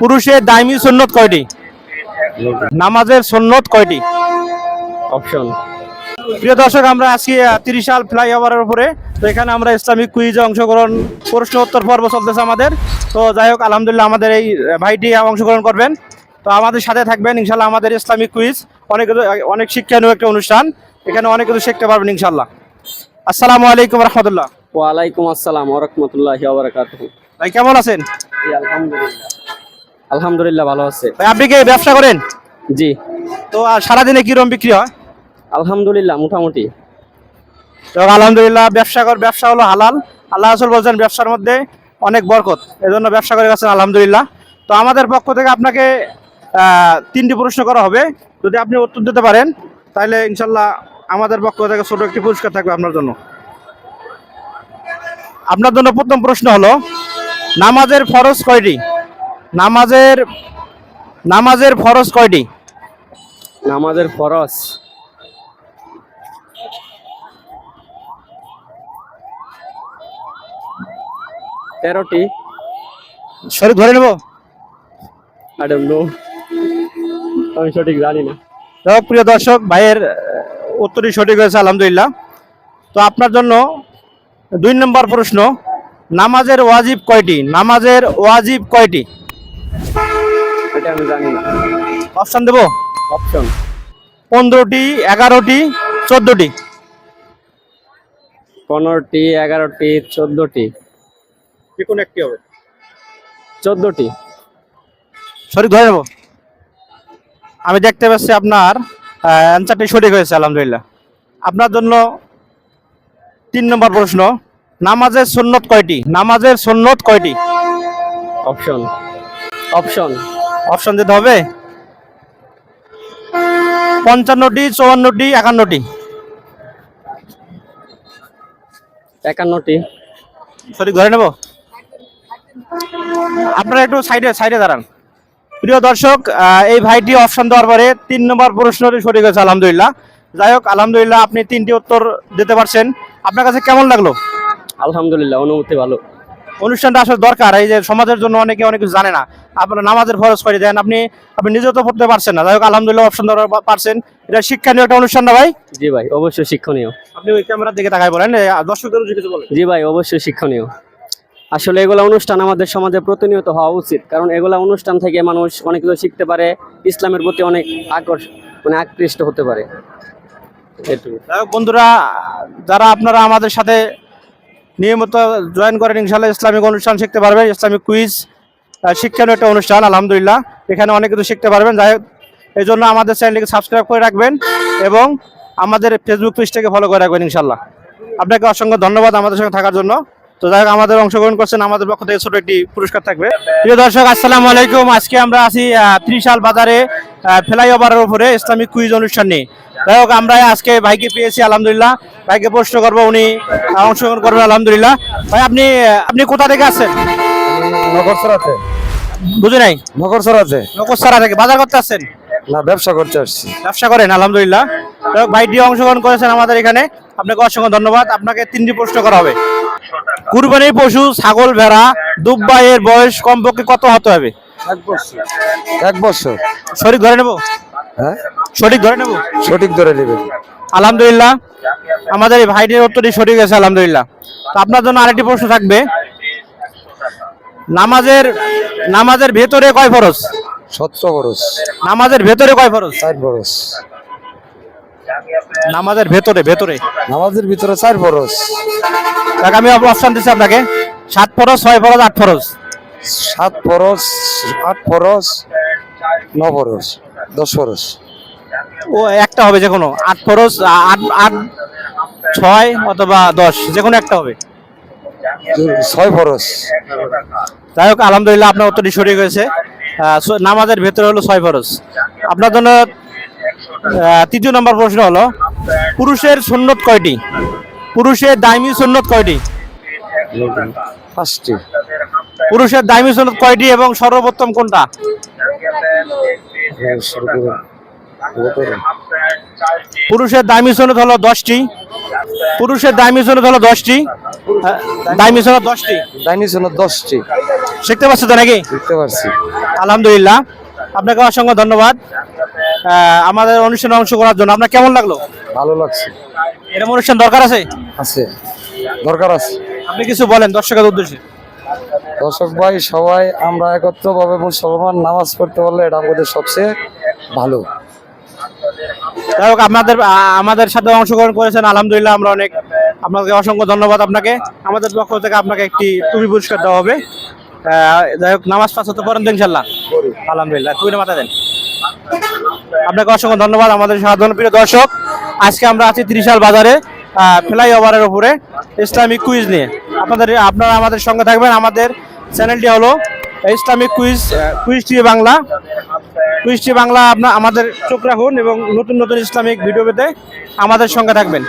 পুরুষের দাইমি সুন্নত কয়টি? নামাজের সুন্নত কয়টি? অপশন প্রিয় দর্শক আমরা আজকে তিরিশ সাল ফ্লাইওভারের উপরে। তো এখানে আমরা ইসলামিক কুইজে অংশগ্রহণ প্রশ্ন উত্তর পর্ব চলতেছে আমাদের। তো যাই হোক আলহামদুলিল্লাহ আমাদের এই ভাইটি অংশগ্রহণ করবেন। তো আমাদের সাথে থাকবেন ইনশাল্লাহ আমাদের ইসলামিক কুইজ। অনেক অনেক শিক্ষণীয় একটা অনুষ্ঠান। এখানে অনেক কিছু শিখতে পারবেন ইনশাল্লাহ আসসালামু আলাইকুম রহমতুল্লাহ। ওয়ালাইকুম আসসালাম ওরহমতুল্লাহি ওবরাকাতুহু ভাই কেমন আছেন? আলহামদুলিল্লাহ। আলহামদুলিল্লাহ ভালো আছে। ভাই আপনি কি ব্যবসা করেন? জি। তো আর সারাদিনে কিরম বিক্রি হয়? আলহামদুলিল্লাহ মোটামুটি। তো আলহামদুলিল্লাহ ব্যবসা কর ব্যবসা হলো হালাল। আল্লাহ রাসূল বলছেন ব্যবসার মধ্যে অনেক বরকত। এজন্য ব্যবসা করে গেছেন আলহামদুলিল্লাহ। তো আমাদের পক্ষ থেকে আপনাকে তিনটি প্রশ্ন করা হবে। যদি আপনি উত্তর দিতে পারেন তাহলে ইনশাল্লাহ আমাদের পক্ষ থেকে ছোট একটি পুরস্কার থাকবে আপনার জন্য। আপনার জন্য প্রথম প্রশ্ন হলো নামাজের ফরজ কয়টি? নামাজের নামাজের ফরজ কয়টি? নামাজের ফরজ। তেরোটি। শরীর ধরে নেব? নো আমি সঠিক জানি না। যাই প্রিয় দর্শক ভাইয়ের উত্তরই সঠিক হয়েছে আলহামদুলিল্লাহ। তো আপনার জন্য দুই নম্বর প্রশ্ন নামাজের ওয়াজিব কয়টি? নামাজের ওয়াজিব কয়টি? এটা আমি জানি না। অপশন দেব? অপশন পনেরোটি এগারোটি চোদ্দটি। পনেরোটি এগারোটি চোদ্দটি। যে কোনো একটি হবে। চোদ্দটি। সঠিক ধরে নেব। আমি দেখতে পাচ্ছি আপনার অ্যান্সারটি সঠিক হয়েছে আলহামদুলিল্লাহ। আপনার জন্য তিন নম্বর প্রশ্ন নামাজের সুন্নত কয়টি? নামাজের সুন্নত কয়টি? অপশন অপশন অপশন দিতে হবে। পঞ্চান্নটি চুয়ান্নটি একান্নটি একান্নটি সঠিক ধরে নেব? আপনারা একটু সাইডে সাইডে দাঁড়ান। প্রিয় দর্শক এই ভাইটি অপশন দেওয়ার পরে তিন নম্বর প্রশ্নটি সঠিক হয়েছে আলহামদুলিল্লাহ। যাই হোক আলহামদুলিল্লাহ আপনি তিনটি উত্তর দিতে পারছেন। আপনার কাছে কেমন লাগল? আলহামদুলিল্লাহ অনুমতি ভালো। অনুষ্ঠানটা আসলে দরকার এই যে সমাজের জন্য অনেকে অনেক কিছু জানে না। আপনারা নামাজের ফরজ করে দেন আপনি আপনি নিজেও তো পড়তে পারছেন না। যাই হোক আলহামদুলিল্লাহ অপশন দেওয়ার পারছেন। এটা শিক্ষণীয় একটা অনুষ্ঠান না ভাই? জি ভাই অবশ্যই শিক্ষণীয়। আপনি ওই ক্যামেরার দিকে তাকাই বলেন এই দর্শকদের কিছু বলেন। জি ভাই অবশ্যই শিক্ষণীয়। আসলে এগুলা অনুষ্ঠান আমাদের সমাজে প্রতিনিয়ত হওয়া উচিত কারণ এগুলা অনুষ্ঠান থেকে মানুষ অনেক কিছু শিখতে পারে ইসলামের প্রতি অনেক আকর্ষ মানে আকৃষ্ট হতে পারে। বন্ধুরা যারা আপনারা আমাদের সাথে নিয়মিত জয়েন করেন ইনশাল্লাহ ইসলামিক অনুষ্ঠান শিখতে পারবেন, ইসলামিক কুইজ শিক্ষানো একটা অনুষ্ঠান, আলহামদুলিল্লাহ। এখানে অনেক কিছু শিখতে পারবেন। যাই এই জন্য আমাদের চ্যানেলটিকে সাবস্ক্রাইব করে রাখবেন এবং আমাদের ফেসবুক পেজটাকে ফলো করে রাখবেন ইনশাল্লাহ আপনাকে অসংখ্য ধন্যবাদ আমাদের সঙ্গে থাকার জন্য। তো যাই হোক আমাদের অংশগ্রহণ করছেন আমাদের পক্ষ থেকে ছোট একটি পুরস্কার থাকবে। প্রিয় দর্শক আসসালামু আলাইকুম। আজকে আমরা আছি ত্রিশাল বাজারে ফ্লাইওভারের উপরে ইসলামিক কুইজ অনুষ্ঠান নিয়ে। যাই হোক আমরা আজকে ভাইকে পেয়েছি আলহামদুলিল্লাহ। ভাইকে প্রশ্ন করব উনি অংশগ্রহণ করবেন আলহামদুলিল্লাহ। ভাই আপনি আপনি কোথা থেকে আসছেন? নগরসরাতে বুঝি নাই? নগরসরাতে নকসারা থেকে। বাজার করতে আসছেন? না ব্যবসা করতে আসছি। ব্যবসা করেন আলহামদুলিল্লাহ। যাই হোক, ভাইটি অংশগ্রহণ করেছেন আমাদের এখানে। আপনাকে অসংখ্য ধন্যবাদ। আপনাকে তিনটি প্রশ্ন করা হবে। কুরবানির পশু ছাগল ভেড়া দুব্বা এর বয়স কমপক্ষে কত হতে হবে? এক বছর। সঠিক ধরে নেব? হ্যাঁ? সঠিক ধরে নেব? সঠিক ধরে নেবে। আলহামদুলিল্লাহ। আমাদের এই ভাইটির উত্তরটি সঠিক আছে আলহামদুলিল্লাহ। তো আপনার জন্য আরেকটি প্রশ্ন থাকবে। নামাজের নামাজের ভেতরে কয় ফরজ? সত্য বরস নামাজের ভেতরে কয় ফরজ? চার বরস নামাজের ভেতরে ভেতরে। নামাজের ভিতরে চার বরস দেখ আমি অপশন দিচ্ছি আপনাকে। সাত ফরজ ছয় ফরজ আট ফরজ। সাত বরস আট বরস ন বরস দশ বরস ও একটা হবে যে কোনো আট ফরজ আট আট ছয় অথবা দশ যে কোনো একটা হবে। ছয় বরস যাই হোক আলহামদুলিল্লাহ আপনার উত্তরটি সঠিক হয়েছে। নামাজের ভেতরে হলো ছয় ফরজ। আপনার জন্য তৃতীয় নম্বর প্রশ্ন হলো পুরুষের সুন্নত কয়টি? পুরুষের দাইমি সুন্নত কয়টি? পাঁচটি। পুরুষের দাইমি সুন্নত কয়টি এবং সর্বোত্তম কোনটা? করুন। পুরুষের দাইমি সুন্নত হলো দশটি। পুরুষের দাইমি সুন্নত হলো দশটি। আহ, দাইমি সুন্নত দশটি। ডাইনি ছিল দশটি। শিখতে পারছ তো নাকি? শিখতে পারছি। আলহামদুলিল্লাহ। আপনাকে অসংখ্য ধন্যবাদ। আমাদের অনুষ্ঠানে অংশ করার জন্য আপনার কেমন লাগল? ভালো লাগছে। এরকম অনুষ্ঠান দরকার আছে? আছে। দরকার আছে। আপনি কিছু বলেন দর্শকের উদ্দেশ্যে। দর্শক ভাই সবাই আমরা একত্রভাবে মুসলমান নামাজ পড়তে পারলে এটা আমাদের সবচেয়ে ভালো। যাই হোক আপনাদের আমাদের সাথে অংশগ্রহণ করেছেন। আলহামদুলিল্লাহ আমরা অনেক আপনাকে অসংখ্য ধন্যবাদ আপনাকে। আমাদের পক্ষ থেকে আপনাকে একটি টুপি পুরস্কার দেওয়া হবে। যাই হোক নামাজ পাঁচ তো করেন তো ইনশাল্লাহ আলহামদুলিল্লাহ তুই মাথা দেন। আপনাকে অসংখ্য ধন্যবাদ। আমাদের সাধারণ প্রিয় দর্শক আজকে আমরা আছি ত্রিশাল বাজারে ফ্লাইওভারের উপরে ইসলামিক কুইজ নিয়ে। আপনাদের, আপনারা আমাদের সঙ্গে থাকবেন। আমাদের চ্যানেলটি হলো Islamic quiz quiz TV Bangla. Quiz TV Bangla আপনার, আমাদের চোখ রাখুন এবং নতুন নতুন ইসলামিক ভিডিও পেতে আমাদের সঙ্গে থাকবেন।